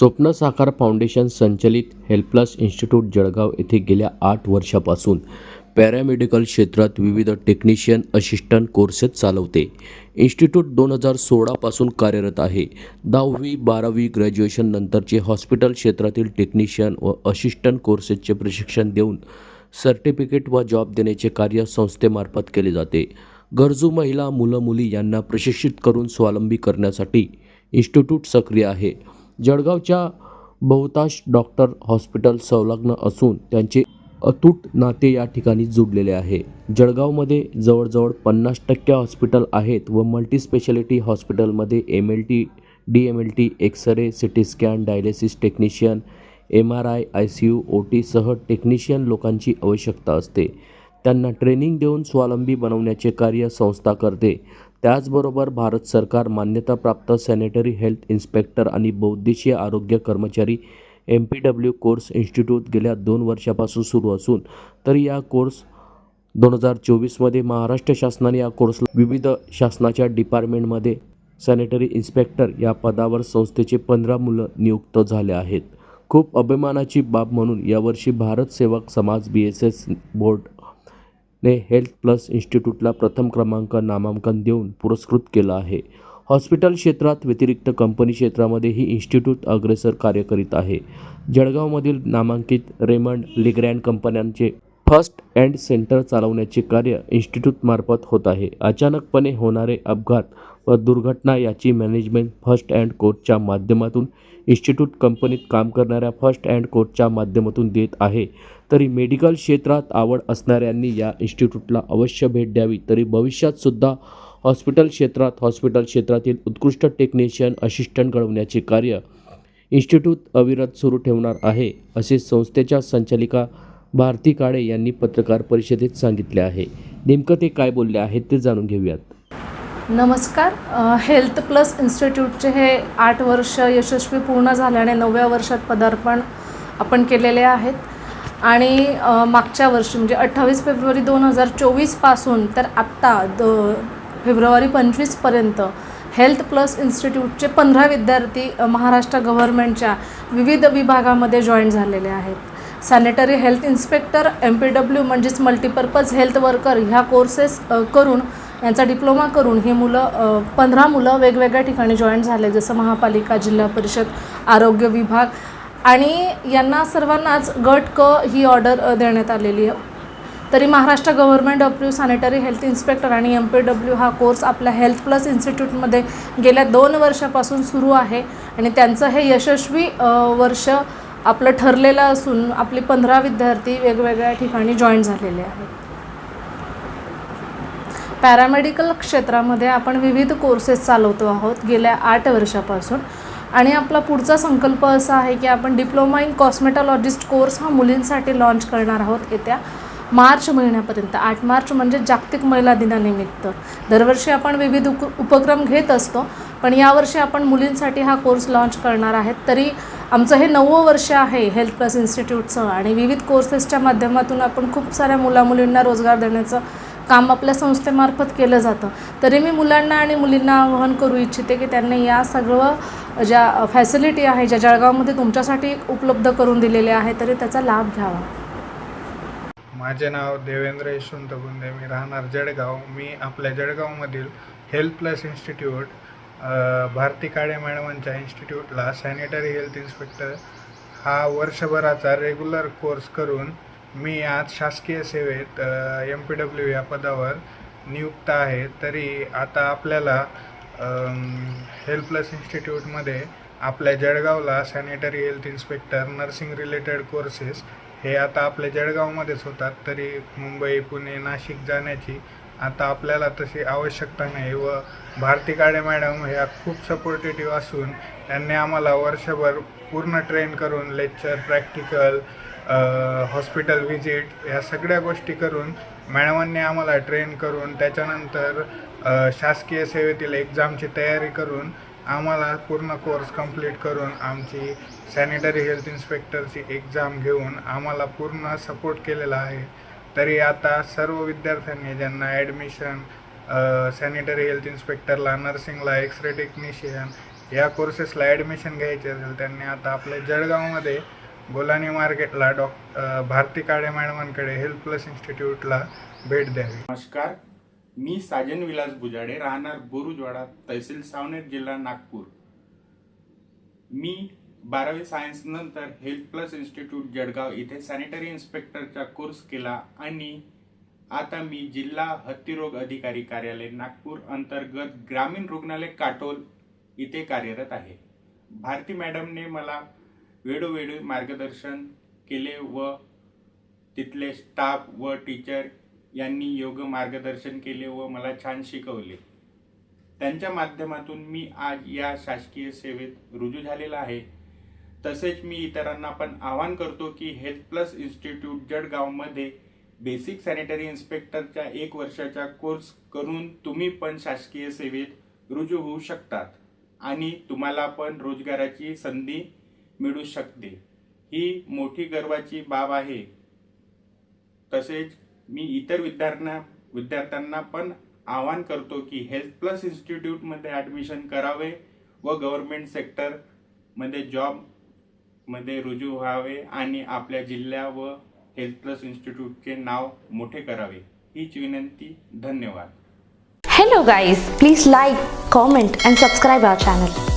स्वप्न साकार फाउंडेशन संचलित हेल्पलस इन्स्टिट्यूट जळगाव येथे गेल्या आठ वर्षापासून पॅरामेडिकल क्षेत्रात विविध टेक्निशियन असिस्टंट कोर्सेस चालवते. इन्स्टिट्यूट दोन हजार सोळापासून कार्यरत आहे. दहावी बारावी ग्रॅज्युएशन नंतरचे हॉस्पिटल क्षेत्रातील टेक्निशियन व असिस्टंट कोर्सेसचे प्रशिक्षण देऊन सर्टिफिकेट व जॉब देण्याचे कार्य संस्थेमार्फत केले जाते. गरजू महिला मुलं मुली यांना प्रशिक्षित करून स्वावलंबी करण्यासाठी इन्स्टिट्यूट सक्रिय आहे. जळगावच्या बहुतांश डॉक्टर हॉस्पिटल संलग्न असून त्यांचे अतूट नाते या ठिकाणी जुडलेले आहे. जळगावमध्ये जवळजवळ पन्नास टक्के हॉस्पिटल आहेत व मल्टीस्पेशालिटी हॉस्पिटलमध्ये M L T D M L T x-ray C T scan dialysis technician M R I I C U O टीसह technician लोकांची आवश्यकता असते. त्यांना ट्रेनिंग देऊन स्वावलंबी बनवण्याचे कार्य संस्था करते. त्याचबरोबर भारत सरकार मान्यताप्राप्त सॅनिटरी हेल्थ इन्स्पेक्टर आणि बौद्देशीय आरोग्य कर्मचारी M P W course institute गेल्या दोन वर्षापासून सुरू असून तर या कोर्स दोन हजार चोवीसमध्ये महाराष्ट्र शासनाने या कोर्सला विविध शासनाच्या डिपार्टमेंटमध्ये सॅनिटरी इन्स्पेक्टर या पदावर संस्थेचे पंधरा मुलं नियुक्त झाले आहेत. खूप अभिमानाची बाब म्हणून यावर्षी Bharat Sevak Samaj B S S board ने हेल्थ प्लस इन्स्टिट्यूटला प्रथम क्रमांक नामांकन देऊन पुरस्कृत केलं आहे. हॉस्पिटल क्षेत्रात व्यतिरिक्त कंपनी क्षेत्रामध्ये ही इन्स्टिट्यूट अग्रेसर कार्य करीत आहे. जळगावमधील नामांकित रेमंड लिग्रँड कंपन्यांचे फर्स्ट अँड सेंटर चालवण्याचे कार्य इन्स्टिट्यूटमार्फत होत आहे. अचानकपणे होणारे अपघात व दुर्घटना याची मॅनेजमेंट फर्स्ट अँड कोर्टच्या माध्यमातून इन्स्टिट्यूट कंपनीत काम करणाऱ्या फर्स्ट अँड कोर्टच्या माध्यमातून देत आहे. तरी मेडिकल क्षेत्रात आवड असणाऱ्यांनी या इन्स्टिट्यूटला अवश्य भेट द्यावी. तरी भविष्यातसुद्धा हॉस्पिटल क्षेत्रात हॉस्पिटल क्षेत्रातील उत्कृष्ट टेक्निशियन असिस्टंट घडवण्याचे कार्य इन्स्टिट्यूट अविरत सुरू ठेवणार आहे असे संस्थेच्या संचालिका भारती काळे यांनी पत्रकार परिषदेत सांगितले आहे. नेमकं ते काय बोलले आहेत ते जाणून घेऊयात. नमस्कार. हेल्थ प्लस इन्स्टिट्यूटचे हे आठ वर्ष यशस्वी पूर्ण झाल्याने नवव्या वर्षात पदार्पण आपण केलेले आहेत. आणि मागच्या वर्षी म्हणजे अठ्ठावीस फेब्रुवारी दोन हजार चोवीसपासून तर आत्ता द फेब्रुवारी पंचवीसपर्यंत हेल्थ प्लस इन्स्टिट्यूटचे पंधरा विद्यार्थी महाराष्ट्र गव्हर्नमेंटच्या विविध विभागामध्ये जॉईन झालेले आहेत. Sanitary health inspector M P W म्हणजेच मल्टीपर्पज हेल्थ वर्कर ह्या कोर्सेस करून यांचा डिप्लोमा करून ही मुलं पंधरा मुलं वेगवेगळ्या ठिकाणी जॉईन झाले जसं महापालिका जिल्हा परिषद आरोग्य विभाग. आणि यांना सर्वांनाच गट क ही ऑर्डर देण्यात आलेली आहे. तरी Maharashtra government approve sanitary health inspector आणि एम पी डब्ल्यू हा कोर्स आपल्या हेल्थ प्लस इन्स्टिट्यूटमध्ये गेल्या दोन वर्षापासून सुरू आहे. आणि त्यांचं हे यशस्वी वर्ष आपलं ठरलेलं असून आपली पंधरा विद्यार्थी वेगवेगळ्या ठिकाणी जॉईन झालेले आहेत. पॅरामेडिकल क्षेत्रामध्ये आपण विविध कोर्सेस चालवतो आहोत गेल्या आठ वर्षापासून. आणि आपला पुढचा संकल्प असा आहे की आपण डिप्लोमा इन कॉस्मेटॉलॉजिस्ट कोर्स हा मुलींसाठी लॉन्च करणार आहोत येत्या मार्च महिन्यापर्यंत. आठ मार्च म्हणजे जागतिक महिला दिनानिमित्त. दरवर्षी आपण विविध उप उपक्रम घेत असतो पण यावर्षी आपण मुलींसाठी हा कोर्स लॉन्च करणार आहेत. तरी आमचं हे नववं वर्ष आहे हेल्थ प्लस इन्स्टिट्यूटचं आणि विविध कोर्सेसच्या माध्यमातून आपण खूप साऱ्या मुलामुलींना रोजगार देण्याचं काम आपल्या संस्थेमार्फत केलं जातं. तरी मी मुलांना आणि मुलींना आवाहन करू इच्छिते की त्यांनी या सगळं ज्या फॅसिलिटी आहे ज्या जळगावमध्ये तुमच्यासाठी उपलब्ध करून दिलेल्या आहे तरी त्याचा लाभ घ्यावा. माझे नाव देवेंद्र यशवंत गुंदे. मी राहणार जळगाव. मी आपल्या जळगावमधील health plus institute Bharati Kale मॅडमांच्या इन्स्टिट्यूटला सॅनिटरी हेल्थ इन्स्पेक्टर हा वर्षभराचा रेग्युलर कोर्स करून मी आज शासकीय सेवेत एम पी डब्ल्यू या पदावर नियुक्त आहे. तरी आता आपल्याला हेल्थ प्लस इन्स्टिट्यूटमध्ये आपल्या जळगावला sanitary health inspector nursing related courses हे आता आपल्या जळगावमध्येच होतात. तरी मुंबई पुणे नाशिक जाण्याची आता आपल्याला तशी आवश्यकता नाही व भारती काळे मॅडम ह्या खूप सपोर्टेटिव्ह असून त्यांनी आम्हाला वर्षभर पूर्ण ट्रेन करून लेक्चर प्रॅक्टिकल हॉस्पिटल व्हिजिट ह्या सगळ्या गोष्टी करून मॅडमांनी आम्हाला ट्रेन करून त्याच्यानंतर शासकीय सेवेतील एक्झामची तयारी करून आम्हाला पूर्ण कोर्स कंप्लीट करून आमची सॅनिटरी हेल्थ इन्स्पेक्टरची एक्झाम घेऊन आम्हाला पूर्ण सपोर्ट केलेला आहे. तरी आता सर्व विद्यार्थ्यांनी ज्यांना ॲडमिशन सॅनिटरी हेल्थ इन्स्पेक्टरला नर्सिंगला एक्सरे टेक्निशियन या कोर्सेसला ॲडमिशन घ्यायचे असेल त्यांनी आता आपल्या जळगावमध्ये गोलानी मार्केटला डॉक भारती काळे मॅडमांकडे हेल्थ प्लस इन्स्टिट्यूटला भेट द्यावी. नमस्कार. मी साजन विलास बुजाडे राहणार बुरुजवाडा तहसील सावनेर जिल्हा नागपूर. मी बारावी सायन्स नंतर हेल्थ प्लस इन्स्टिट्यूट जळगाव इथे सॅनिटरी इन्स्पेक्टरचा कोर्स केला आणि आता मी जिल्हा हत्तीरोग अधिकारी कार्यालय नागपूर अंतर्गत ग्रामीण रुग्णालय काटोल इथे कार्यरत आहे. भारती मॅडमने मला वेळोवेळी मार्गदर्शन केले व तिथले स्टाफ व टीचर यांनी योग्य मार्गदर्शन केले व मला छान शिकवले. त्यांच्या माध्यमातून मी आज या शासकीय सेवेत रुजू झालेला आहे. तसेच मी इतरांना पण आवाहन करतो की हेल्थ प्लस इन्स्टिट्यूट जळगावमध्ये बेसिक सॅनिटरी इन्स्पेक्टरच्या एक वर्षाचा कोर्स करून तुम्ही पण शासकीय सेवेत रुजू होऊ शकतात आणि तुम्हाला पण रोजगाराची संधी मिळू शकते. ही मोठी गर्वाची बाब आहे. तसेच मी इतर विद्यार्थ्यांना विद्यार्थ्यांना पण आवाहन करतो की हेल्थ प्लस इन्स्टिट्यूटमध्ये ॲडमिशन करावे व गव्हर्मेंट सेक्टरमध्ये जॉब मध्ये रुजू व्हावे आणि आपल्या जिल्हा व हेल्थ प्लस इन्स्टिट्यूटचे नाव मोठे करावे. हीच विनंती धन्यवाद. Hello guys please like comment and subscribe our channel